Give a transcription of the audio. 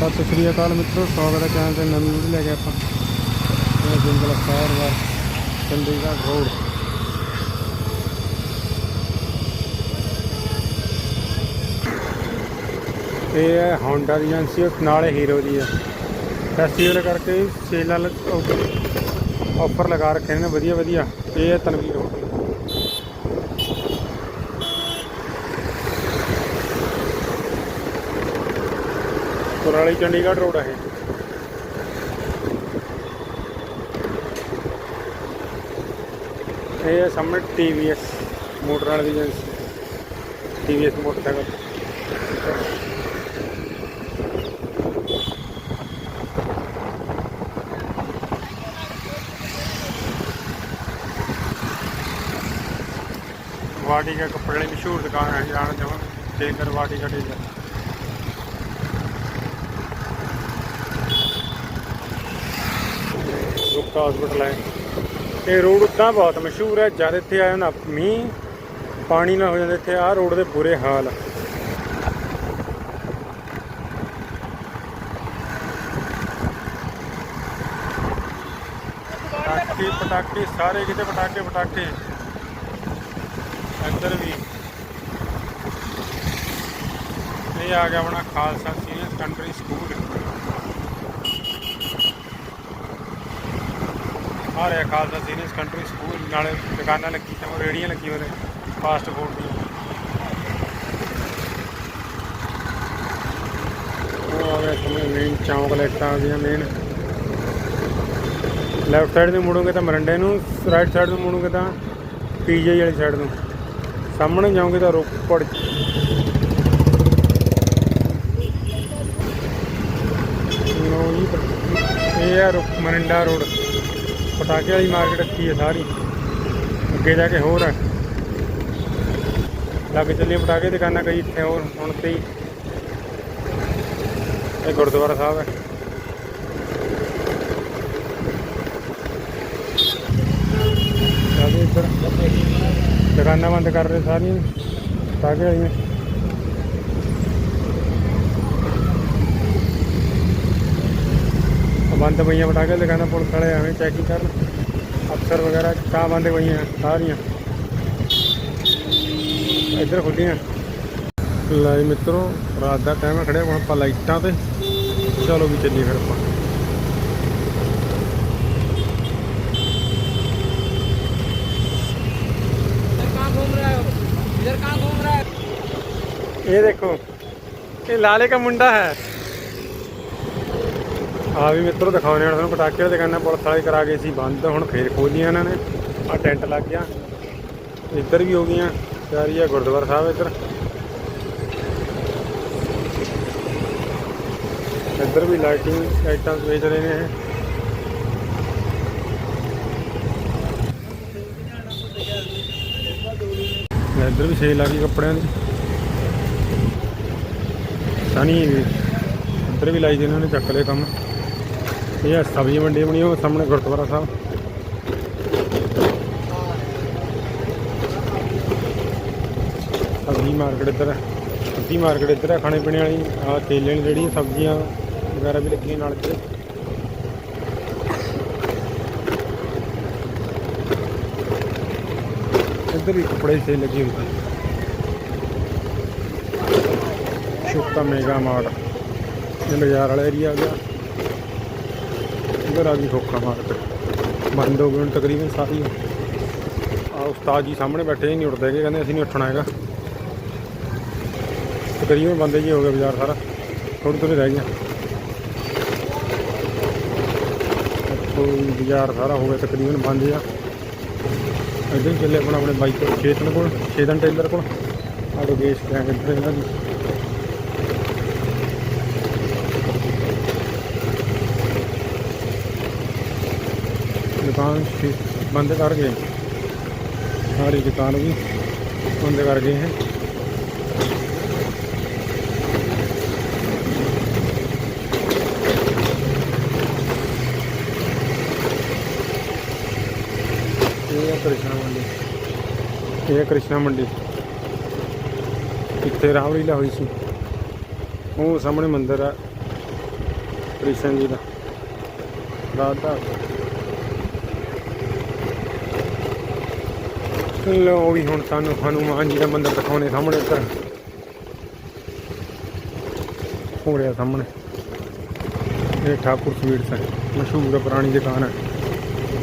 ਸਤਿ ਸ੍ਰੀ ਅਕਾਲ ਮਿੱਤਰੋ, ਸਵਾਗਤ ਹੈ ਚੈਨਲ ਤੇ ਨਵੀਂ ਵੀਡੀਓ ਲੈ ਕੇ ਆਪਾਂ। ਇਹ ਜਿੰਗਲ ਫਾਇਰ ਵਾ, ਚੰਡੀਗੜ੍ਹ ਰੋਡ। ਇਹ ਹੈ ਹੋਂਡਾ ਦੀ ਏਜੰਸੀ, ਉਹ ਨਾਲੇ ਹੀਰੋ ਦੀ ਹੈ ਫੈਸਟੀਵਲ ਕਰਕੇ ਸੇਲਾਂ ਆਫਰ ਲਗਾ ਰੱਖੇ ਨੇ ਵਧੀਆ ਵਧੀਆ ਇਹ ਹੈ ਤਨਵੀਰ ਰੋਡ ਕੁਰਾਲੀ ਚੰਡੀਗੜ੍ਹ ਰੋਡ ਹੈ ਇਹ। ਇਹ ਹੈ ਸਾਹਮਣੇ TVS ਮੋਟਰ ਵਾਲੀ ਦੀ ਏਜੰਸੀ। TVS motorcycle. ਵਾਟੀਕਾ ਕੱਪੜੇ ਵਾਲੀ ਮਸ਼ਹੂਰ ਦੁਕਾਨ ਹੈ, ਜਾਣ ਜਾਵਾਂ tailor Vatika tailor Gupta hospital ਹੈ। ਇਹ ਰੋਡ ਉਦਾਂ ਬਹੁਤ ਮਸ਼ਹੂਰ ਹੈ, ਜਦ ਇੱਥੇ ਆਇਆ ਨਾ ਮੀਂਹ, ਪਾਣੀ ਨਾ ਹੋ ਜਾਂਦਾ ਇੱਥੇ, ਆਹ ਰੋਡ ਦੇ ਬੁਰੇ ਹਾਲ ਪਟਾਕੇ ਪਟਾਕੇ, ਸਾਰੇ ਕਿਤੇ ਪਟਾਕੇ ਪਟਾਕੇ। ਇੱਧਰ ਵੀ। ਇਹ ਆ ਗਿਆ ਆਪਣਾ ਖਾਲਸਾ ਸੀਨੀਅਰ ਸੈਕੰਡਰੀ ਸਕੂਲ ਆ ਖਾਲਸਾ ਸੀਨੀਅਰ ਸੈਕੰਡਰੀ ਸਕੂਲ, ਨਾਲੇ ਦੁਕਾਨਾਂ ਲੱਗੀ ਤੇ ਰੇੜੀਆਂ ਲੱਗੀ ਉਹਦੇ ਫਾਸਟ ਫੂਡ ਦੀਆਂ ਉਹ ਆ ਗਿਆ ਮੇਨ ਚੌਂਕ ਲਾਈਟਾਂ ਆ ਮੇਨ ਲੈਫਟ ਸਾਈਡ ਨੂੰ ਮੁੜੋਗੇ ਤਾਂ ਮਰੰਡੇ ਨੂੰ ਰਾਈਟ ਸਾਈਡ ਨੂੰ ਮੁੜੋਗੇ ਤਾਂ ਪੀਜੀਆਈ ਵਾਲੀ ਸਾਈਡ ਨੂੰ। ਸਾਹਮਣੇ ਜਾਓਗੇ ਤਾਂ ਰੋਪੜ। ਇਹ ਹੈ ਰੁ- ਮਰਿੰਡਾ ਰੋਡ। ਪਟਾਕੇ ਵਾਲੀ ਮਾਰਕੀਟ ਅੱਛੀ ਹੈ ਸਾਰੀ। ਅੱਗੇ ਜਾ ਕੇ ਹੋਰ। ਹੈ ਲੱਗ ਚੱਲੀਆਂ ਪਟਾਕੇ ਦੀ ਦੁਕਾਨਾਂ ਕਈ ਇੱਥੇ ਹੋਰ, ਹੁਣ ਤੇ ਇਹ ਗੁਰਦੁਆਰਾ ਸਾਹਿਬ ਹੈ। ਜਾਂਦੇ ਇੱਧਰ। ਦੁਕਾਨਾਂ ਬੰਦ ਕਰ ਰਹੇ ਸਾਰੀਆਂ। ਪਟਾਕੇ ਵਾਲੀਆਂ। ਬੰਦ ਪਈਆਂ ਪਟਾਕੇ ਦੀ ਦੁਕਾਨਾਂ ਪੁਲਿਸ ਵਾਲੇ ਐਵੇਂ ਚੈਕਿੰਗ ਕਰਨ ਅਫਸਰ ਵਗੈਰਾ ਤਾਂ ਬੰਦ ਪਈਆਂ ਸਾਰੀਆਂ ਇੱਧਰ ਖੁੱਲੀਆਂ ਲੈ ਜੀ ਮਿੱਤਰੋ ਰਾਤ ਦਾ ਟਾਈਮ ਹੈ ਖੜੇ ਹੁਣ ਆਪਾਂ ਲਾਈਟਾਂ ਤੇ ਚਲੋ ਵੀ ਚੱਲੀਏ ਫਿਰ ਆਪਾਂ कहाँ घूम रहे हो इधर कहाँ घूम रहे हो ਆ ਵੀ ਮਿੱਤਰੋ ਦਿਖਾਉਣੇ ਆ ਤੁਹਾਨੂੰ ਪਟਾਕੇ ਵਾਲੀ ਦੁਕਾਨਾਂ, ਪੁਲਿਸ ਵਾਲੇ ਕਰਾ ਗਏ ਸੀ, ਬੰਦ, ਹੁਣ ਫੇਰ ਖੋਲੀਆਂ ਇਹਨਾਂ ਨੇ। ਆ ਟੈਂਟ ਲੱਗ ਗਿਆ। ਇੱਧਰ ਵੀ ਹੋ ਗਈਆਂ ਤਿਆਰੀ ਆ ਗੁਰਦੁਆਰਾ ਸਾਹਿਬ ਇੱਧਰ। ਇੱਧਰ ਵੀ ਲਾਈਟਿੰਗ, ਲਾਈਟਾਂ ਵੇਚ ਰਹੇ ਨੇ ਇਹ। ਇੱਧਰ ਵੀ ਸੇਲ ਗਈ ਕੱਪੜਿਆਂ ਦੀ। ਸਨੀ ਇੱਧਰ ਵੀ ਲਾਈ ਦੇ ਇਹਨਾਂ ਨੇ ਚੱਕ ਲਏ ਕੰਮ। ਇਹ ਆ ਸਬਜ਼ੀ ਮੰਡੀ ਬਣੀ ਉਹ ਸਾਹਮਣੇ ਗੁਰਦੁਆਰਾ ਸਾਹਿਬ। ਸਬਜ਼ੀ ਮਾਰਕੀਟ ਇੱਧਰ ਹੈ ਸਬਜ਼ੀ ਮਾਰਕੀਟ ਇੱਧਰ ਹੈ ਖਾਣੇ ਪੀਣੇ ਵਾਲੀ। ਆ ਤੇਲੇ ਨੇ ਜਿਹੜੀ ਸਬਜ਼ੀਆਂ ਵਗੈਰਾ ਵੀ ਲੱਗੀਆਂ ਨਾਲ ਇੱਧਰ ਇੱਧਰ ਵੀ ਕੱਪੜੇ ਦੀ ਸੇਲ ਲੱਗੀ ਹੋਈ ਸ਼ੁਕਤਾ ਮੇਗਾ ਮਾਰਟ। ਇਹ ਬਾਜ਼ਾਰ ਵਾਲਾ ਏਰੀਆ ਆ ਗਿਆ। ਇਧਰ ਆ ਗਈ ਖੋਖਾ ਮਾਰਕੀਟ ਬੰਦ ਹੋ ਗਏ ਹੁਣ ਤਕਰੀਬਨ ਸਾਰੀ ਆ। ਉਸਤਾਦ ਜੀ ਸਾਹਮਣੇ ਬੈਠੇ ਨਹੀਂ ਉੱਠਦੇ ਹੈਗੇ, ਕਹਿੰਦੇ ਅਸੀਂ ਨਹੀਂ ਉੱਠਣਾ ਹੈਗਾ। ਤਕਰੀਬਨ ਬੰਦ ਜੀ ਹੋ ਗਿਆ ਬਾਜ਼ਾਰ ਸਾਰਾ। ਥੋੜੀ ਥੋੜੀ ਰਹਿ ਗਿਆ ਕੋਈ ਬਾਜ਼ਾਰ ਸਾਰਾ ਹੋ ਗਿਆ, ਤਕਰੀਬਨ ਬੰਦ ਆ। ਇੱਧਰ ਚੱਲੇ ਆਪਣਾ ਆਪਣੇ ਬਾਈਕ ਕੋਲ ਚੇਤਨ ਕੋਲ ਚੇਤਨ ਟੇਲਰ ਕੋਲ। ਆਟੋ ਗੇਸ ਕਰਾਂ ਇੱਧਰ ਇਹਨਾਂ ਦੀ। ਦੁਕਾਨ ਸੀ, ਬੰਦ ਕਰ ਗਏ। ਸਾਰੀ ਦੁਕਾਨ ਵੀ ਬੰਦ ਕਰ ਗਏ ਹੈ। ਇਹ ਹੈ ਕ੍ਰਿਸ਼ਨਾ ਮੰਡੀ। ਇਹ ਹੈ ਕ੍ਰਿਸ਼ਨਾ ਮੰਡੀ। ਇੱਥੇ ਰਾਵਲੀਲਾ ਹੋਈ ਸੀ। ਉਹ ਸਾਹਮਣੇ ਮੰਦਿਰ ਆ। ਕ੍ਰਿਸ਼ਨ ਜੀ ਦਾ। ਰਾਧਾ ਲੋ ਵੀ ਹੁਣ ਸਾਨੂੰ ਹਨੂਮਾਨ ਜੀ ਦਾ ਮੰਦਿਰ ਦਿਖਾਉਣੇ ਸਾਹਮਣੇ ਉੱਧਰ ਹੋ ਰਿਹਾ ਸਾਹਮਣੇ। ਇਹ ਠਾਕੁਰ ਸਵੀਟਸ ਹੈ, ਮਸ਼ਹੂਰ ਪੁਰਾਣੀ ਦੁਕਾਨ ਹੈ।